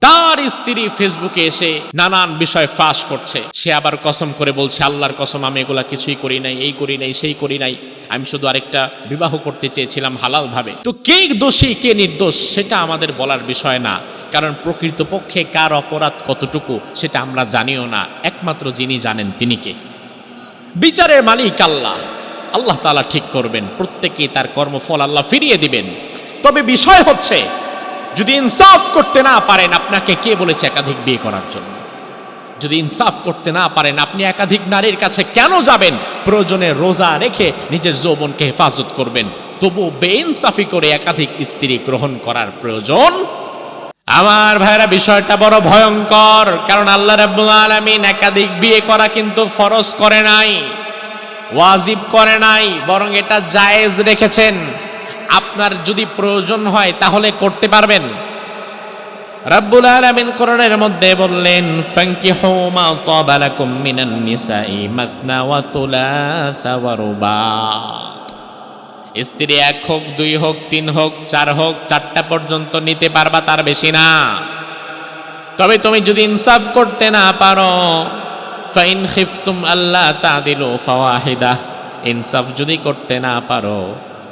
তার স্ত্রী ফেসবুকে এসে নানান বিষয় ফাঁস করছে। সে আবার কসম করে বলছে, আল্লাহর কসম, আমি এগুলা কিছুই করি নাই, এই করি নাই, সেই করি নাই। আমি শুধু আরেকটা বিবাহ করতে চেয়েছিলাম হালাল ভাবে তো কে দোষী, কে নির্দোষ, সেটা আমাদের বলার বিষয় না। কারণ প্রকৃতপক্ষে কার অপরাধ কতটুকু, সেটা আমরা জানিও না। একমাত্র যিনি জানেন তিনি কে। বিচারের মালিক আল্লাহ। আল্লাহ তালা ঠিক করবেন। প্রত্যেকে তার কর্মফল আল্লাহ ফিরিয়ে দিবেন। তবে বিষয় হচ্ছে যদি ইনসাফ করতে না পারেন, আপনাকে কে বলেছে একাধিক বিয়ে করার জন্য? যদি ইনসাফ করতে না পারেন, আপনি একাধিক নারীর কাছে কেন যাবেন? প্রয়োজনে রোজা রেখে নিজের যৌবনকে হেফাজত করবেন। তবু বেইনসাফি করে একাধিক স্ত্রী গ্রহণ করার প্রয়োজন? আমার ভাইরা বিষয়টা বড় ভয়ঙ্কর, কারণ আল্লাহ রাব্বুল আলামিন একাধিক বিয়ে করা কিন্তু ফরজ করে নাই, ওয়াজিব করে নাই, বরং এটা জায়েজ রেখেছেন। আপনার যদি প্রয়োজন হয়, তাহলে করতে পারবেন। রাব্বুল আলামিন কোরআনের মধ্যে বললেন ফাঙ্কিহু মা তাবা লাকুম মিনান নিসাই মাসনা ওয়া থুলাসা ওয়া রুবা। স্ত্রী এক হোক, দুই হোক, তিন হোক, চার হোক, চারটা পর্যন্ত নিতে পারবা, তার বেশি না। তবে তুমি যদি ইনসাফ করতে না পারো, ফাইন খিফতুম আল্লাহ তা দিল ফাওয়াহিদা। ইনসাফ যদি করতে না পারো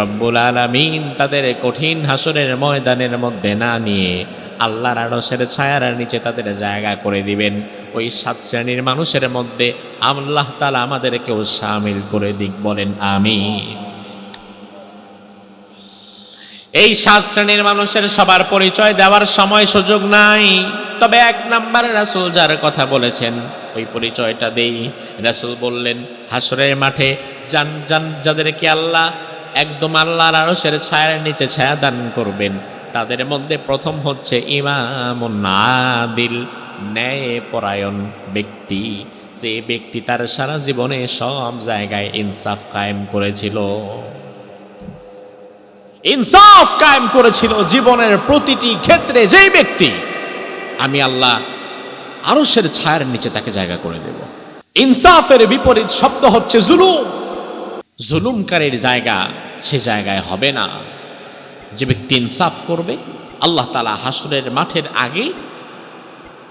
রব্বুল আলামিন তাদের কঠিন হাসরের ময়দানের মধ্যে না নিয়ে আল্লাহর আড়সের ছায়ার নিচে তাদের জায়গা করে দিবেন। ওই সাত শ্রেণির মানুষের মধ্যে আল্লাহ তালা আমাদেরকেও সামিল করে দিক, বলেন আমি এই সাত শ্রেণির মানুষের সবার পরিচয় দেওয়ার সময় সুযোগ নাই। তবে এক নাম্বার রাসুল যার কথা বলেছেন, ওই পরিচয়টা দেই। রাসুল বললেন, হাসরের মাঠে যান যান, যাদেরকে আল্লাহ একদম আল্লাহর আরসের ছায়ার নিচে ছায়া দান করবেন। তাদের মধ্যে প্রথম হচ্ছে ইমাম নাদিল ন্যায় পরায়ণ ব্যক্তি। যে ব্যক্তি তার সারা জীবনে সব জায়গায় ইনসাফ কায়েম করেছিল। ইনসাফ কায়েম করেছিল জীবনের প্রতিটি ক্ষেত্রে যেই ব্যক্তি, আমি আল্লাহ আরশের ছায়ার নিচে তাকে জায়গা করে দেব। ইনসাফের বিপরীত শব্দ হচ্ছে জুলুম। জুলুমকারীর জায়গা সে জায়গায় হবে না। যে ব্যক্তি ইনসাফ করবে, আল্লাহ তালা হাসুরের মাঠের আগে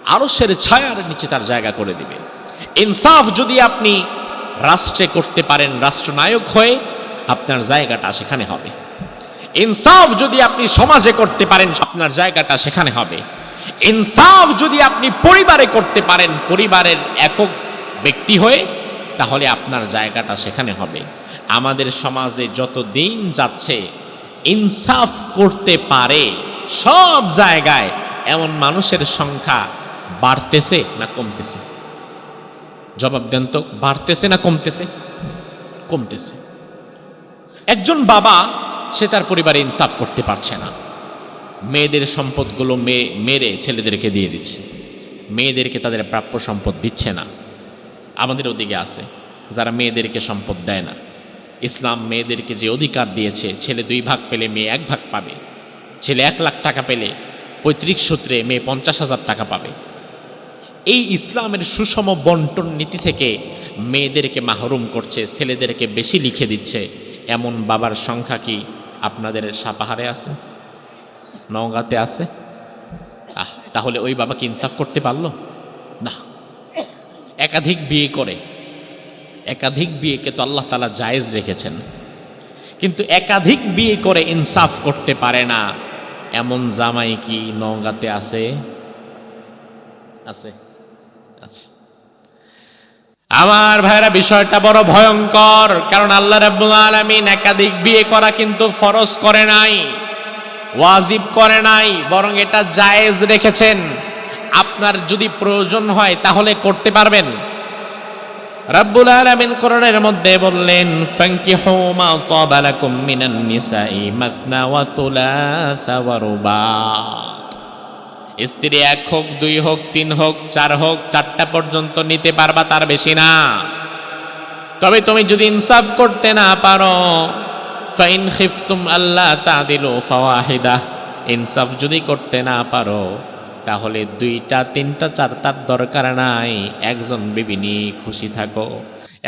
আরশের ছায়ার নিচে তার জায়গা করে দিবে। ইনসাফ যদি আপনি রাষ্ট্রে করতে পারেন, রাষ্ট্রনায়ক হয়ে, আপনার জায়গাটা সেখানে হবে। ইনসাফ যদি আপনি সমাজে করতে পারেন, আপনার জায়গাটা সেখানে হবে। ইনসাফ যদি আপনি পরিবারে করতে পারেন, পরিবারের একক ব্যক্তি হয়ে, তাহলে আপনার জায়গাটা সেখানে হবে। আমাদের সমাজে যত দিন যাচ্ছে, ইনসাফ করতে পারে সব জায়গায়, এমন মানুষের সংখ্যা বাড়তেছে না কমতেছে? জবাব দেন তো, বাড়তেছে না কমতেছে? কমতেছে। একজন বাবা, সে তার পরিবারে ইনসাফ করতে পারছে না। মেয়েদের সম্পদগুলো মেয়ে, মেরে ছেলেদেরকে দিয়ে দিচ্ছে। মেয়েদেরকে তাদের প্রাপ্য সম্পদ দিচ্ছে না। আমাদের ওদিকে আছে, যারা মেয়েদেরকে সম্পদ দেয় না। ইসলাম মেয়েদেরকে যে অধিকার দিয়েছে, ছেলে দুই ভাগ পেলে মেয়ে এক ভাগ পাবে। ছেলে এক লাখ টাকা পেলে পৈতৃক সূত্রে মেয়ে পঞ্চাশ হাজার টাকা পাবে। এই ইসলামের সুষম বন্টন নীতি থেকে মেয়েদেরকে মাহরুম করছে, ছেলেদেরকে বেশি লিখে দিচ্ছে। এমন বাবার সংখ্যা কি আপনাদের সাপাহারে আছে? নওগাঁতে আছে? আহ, তাহলে ওই বাবা কি ইনসাফ করতে পারল? না। একাধিক বিয়ে করে। একাধিক বিয়েকে তো আল্লাহ তালা জায়েজ রেখেছেন। কিন্তু একাধিক বিয়ে করে ইনসাফ করতে পারে না। এমন জামাই কি নওগাঁতে আছে। আছে। আমার ভাইরা, বিষয়টা বড় ভয়ঙ্কর, কারণ আল্লাহ রাব্বুল আলামিন একাধিক বিয়ে করা কিন্তু ফরজ করে নাই, ওয়াজিব করে নাই, বরং এটা জায়েজ রেখেছেন। আপনার যদি প্রয়োজন হয় তাহলে করতে পারবেন। রাব্বুল আলামিন কোরআনের মধ্যে বললেন ফাঙ্কিহু মা তাবা লাকুম মিনান নিসাই মাসনা ওয়া থুলাসা ওয়া রুবা। স্ত্রী এক হোক, দুই হোক, তিন হোক, চার হোক, চারটা পর্যন্ত নিতে পারবা, তার বেশি না। তবে তুমি যদি ইনসাফ করতে না পারো, ফাইন খিফতুম আল্লাহ তা দিল ফাওয়াহিদা। ইনসাফ যদি করতে না পারো তাহলে দুইটা, তিনটা, চারটার দরকার নাই। একজন বিবি নিয়ে খুশি থাকো।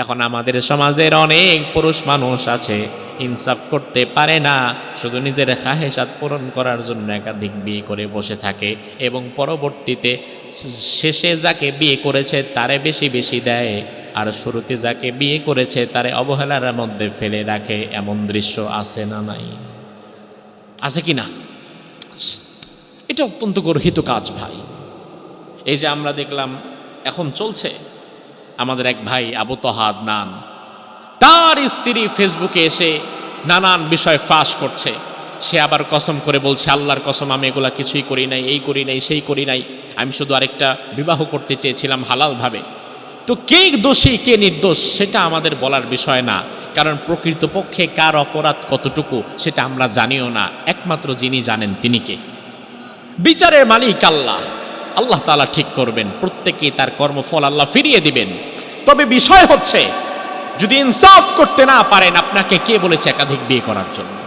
এখন আমাদের সমাজের অনেক পুরুষ মানুষ আছে, ইনসাফ করতে পারে না, শুধু নিজের খাহেসাত পূরণ করার জন্য একাধিক বিয়ে করে বসে থাকে এবং পরবর্তীতে শেষে যাকে বিয়ে করেছে তারে বেশি বেশি দেয়, আর শুরুতে যাকে বিয়ে করেছে তারে অবহেলার মধ্যে ফেলে রাখে, এমন দৃশ্য আছে না নাই? আছে কি না। এটা অত্যন্ত গর্হিত কাজ, ভাই। এই যে আমরা দেখলাম, এখন চলছে। আমাদের এক ভাই আবু তহাদ নান। তার স্ত্রী ফেসবুকে এসে নানান বিষয় ফাঁস করছে। সে আবার কসম করে বলছে, আল্লাহর কসম, আমি এগুলা কিছুই করি নাই, এই করি নাই, সেই করি নাই। আমি শুধু আরেকটা বিবাহ করতে চেয়েছিলাম হালালভাবে। তো কে দোষী, কে নির্দোষ, সেটা আমাদের বলার বিষয় না। কারণ প্রকৃতপক্ষে কার অপরাধ কতটুকু, সেটা আমরা জানিও না। একমাত্র যিনি জানেন তিনি কে। বিচারের মালিক আল্লাহ। আল্লাহ তালা ঠিক করবেন, প্রত্যেকেই তার কর্মফল আল্লাহ ফিরিয়ে দিবেন। তবে বিষয় হচ্ছে, যদি ইনসাফ করতে না পারেন, আপনাকে কে বলেছে একাধিক বিয়ে করার জন্য?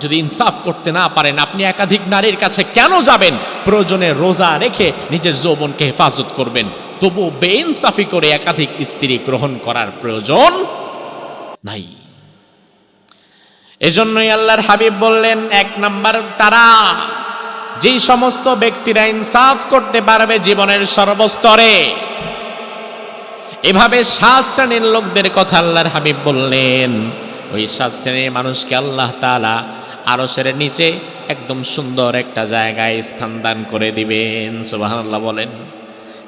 যদি ইনসাফ করতে না পারেন, আপনি একাধিক নারীর কাছে কেন যাবেন? প্রয়োজনে রোজা রেখে নিজের যৌবনকে হেফাজত করবেন। তবু বেইনসাফি করে একাধিক স্ত্রী গ্রহণ করার প্রয়োজন নাই। এজন্যই আল্লাহর হাবিব বললেন, এক নাম্বার তারা যেই সমস্ত ব্যক্তিরা ইনসাফ করতে পারবে জীবনের সর্বস্তরে। এভাবে সাত শ্রেণির লোকদের কথা আল্লাহর হাবিব বললেন। ওই সাত শ্রেণির মানুষকে আল্লাহ তাআলা সেরে নিচে একদম সুন্দর একটা জায়গায় স্থান দান করে দিবেন। সুবাহ বলেন।